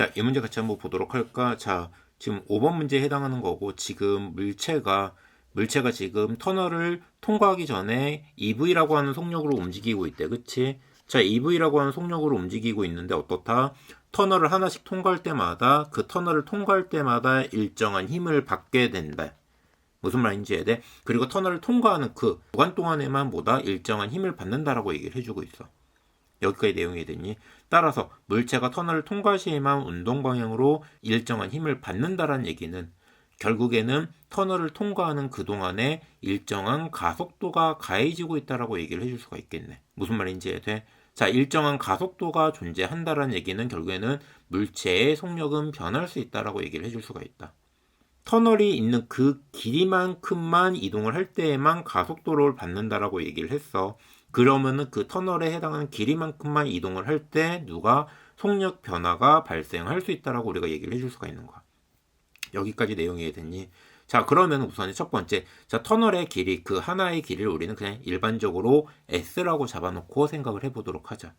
자, 이 문제 같이 한번 보도록 할까? 자, 지금 5번 문제에 해당하는 거고, 지금 물체가, 물체가 지금 터널을 통과하기 전에 EV라고 하는 속력으로 움직이고 있대. 그치? 자, EV라고 하는 속력으로 움직이고 있는데 어떻다? 터널을 하나씩 통과할 때마다 그 터널을 통과할 때마다 일정한 힘을 받게 된다. 무슨 말인지 해야 돼? 그리고 터널을 통과하는 그 구간 동안에만 보다 일정한 힘을 받는다라고 얘기를 해주고 있어. 여기까지 내용이 되니 따라서 물체가 터널을 통과 시에만 운동 방향으로 일정한 힘을 받는다라는 얘기는 결국에는 터널을 통과하는 그 동안에 일정한 가속도가 가해지고 있다라고 얘기를 해줄 수가 있겠네. 무슨 말인지 해야 돼? 자, 일정한 가속도가 존재한다라는 얘기는 결국에는 물체의 속력은 변할 수 있다라고 얘기를 해줄 수가 있다. 터널이 있는 그 길이만큼만 이동을 할 때에만 가속도를 받는다라고 얘기를 했어. 그러면은 그 터널에 해당하는 길이만큼만 이동을 할 때 누가 속력 변화가 발생할 수 있다라고 우리가 얘기를 해줄 수가 있는 거야. 여기까지 내용이 이해됐니? 자, 그러면 우선 첫 번째, 자, 터널의 길이, 그 하나의 길이를 우리는 그냥 일반적으로 S라고 잡아놓고 생각을 해보도록 하자.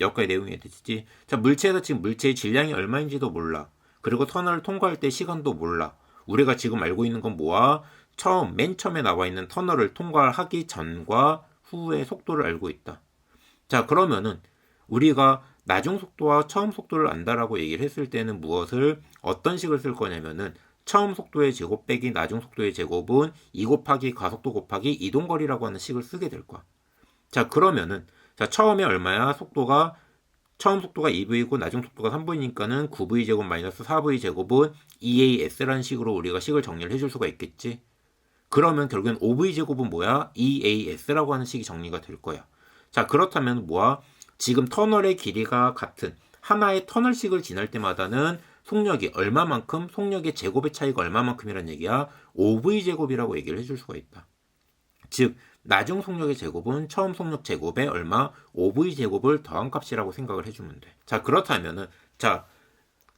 여기까지 내용이 이해됐지? 자, 물체에서 지금 물체의 질량이 얼마인지도 몰라. 그리고 터널을 통과할 때 시간도 몰라. 우리가 지금 알고 있는 건 뭐야? 처음, 맨 처음에 나와 있는 터널을 통과하기 전과 후의 속도를 알고 있다. 자, 그러면은 우리가 나중 속도와 처음 속도를 안다라고 얘기를 했을 때는 무엇을 어떤 식을 쓸 거냐면은 처음 속도의 제곱 빼기 나중 속도의 제곱은 2 곱하기 가속도 곱하기 이동거리라고 하는 식을 쓰게 될 거야. 자, 그러면은 자, 처음에 얼마야? 속도가 처음 속도가 2v고 나중 속도가 3v니까는 9v 제곱 마이너스 4v 제곱은 2as라는 식으로 우리가 식을 정리를 해줄 수가 있겠지. 그러면 결국엔 5v 제곱은 뭐야? 2as라고 하는 식이 정리가 될 거야. 자, 그렇다면 뭐야? 지금 터널의 길이가 같은 하나의 터널식을 지날 때마다는 속력이 얼마만큼, 속력의 제곱의 차이가 얼마만큼이라는 얘기야? 5v 제곱이라고 얘기를 해줄 수가 있다. 즉, 나중 속력의 제곱은 처음 속력 제곱에 얼마 5v 제곱을 더한 값이라고 생각을 해주면 돼. 자 그렇다면은 자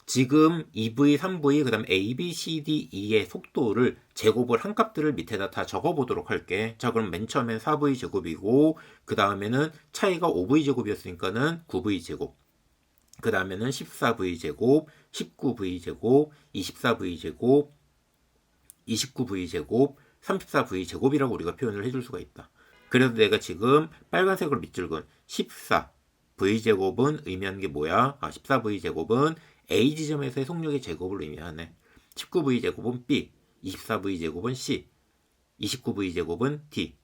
지금 2v, 3v, 그 다음 a, b, c, d, e의 속도를 제곱을 한 값들을 밑에다 다 적어보도록 할게. 자 그럼 맨 처음엔 4v 제곱이고 그 다음에는 차이가 5v 제곱이었으니까는 9v 제곱. 그 다음에는 14v 제곱, 19v 제곱, 24v 제곱, 29v 제곱, 34v 제곱이라고 우리가 표현을 해줄 수가 있다. 그래서 내가 지금 빨간색으로 밑줄근 14 v 제곱은 의미하는 게 뭐야? 아, 14v 제곱은 a 지점에서의 속력의 제곱을 의미하네. 19v 제곱은 b, 24v 제곱은 c, 29v 제곱은 d,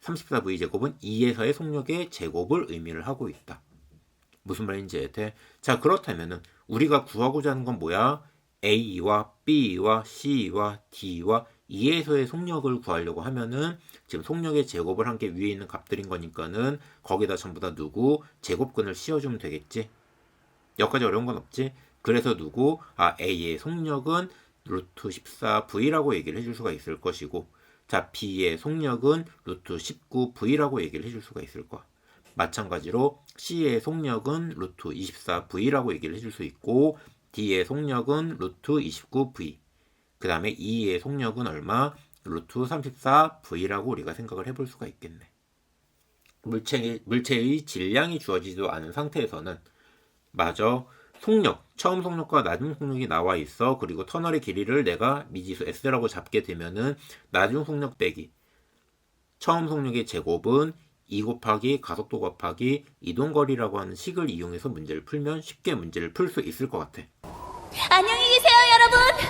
34v 제곱은 e에서의 속력의 제곱을 의미를 하고 있다. 무슨 말인지 돼? 자 그렇다면은 우리가 구하고자 하는 건 뭐야? A와 B와 C와 D와 E에서의 속력을 구하려고 하면은 지금 속력의 제곱을 한 게 위에 있는 값들인 거니까는 거기다 전부 다 누구 제곱근을 씌워주면 되겠지. 여기까지 어려운 건 없지. 그래서 누구 아 A의 속력은 루트 14V라고 얘기를 해줄 수가 있을 것이고 자 B의 속력은 루트 19V라고 얘기를 해줄 수가 있을 거야. 마찬가지로 C의 속력은 루트 24V라고 얘기를 해줄 수 있고 D의 속력은 루트 29V 그 다음에 E의 속력은 얼마? 루트 34V라고 우리가 생각을 해볼 수가 있겠네. 물체, 물체의 질량이 주어지지도 않은 상태에서는 마저 속력, 처음 속력과 나중 속력이 나와 있어. 그리고 터널의 길이를 내가 미지수 S라고 잡게 되면은 나중 속력 빼기 처음 속력의 제곱은 2 곱하기 가속도 곱하기 이동거리라고 하는 식을 이용해서 문제를 풀면 쉽게 문제를 풀 수 있을 것 같아. 안녕히 계세요, 여러분.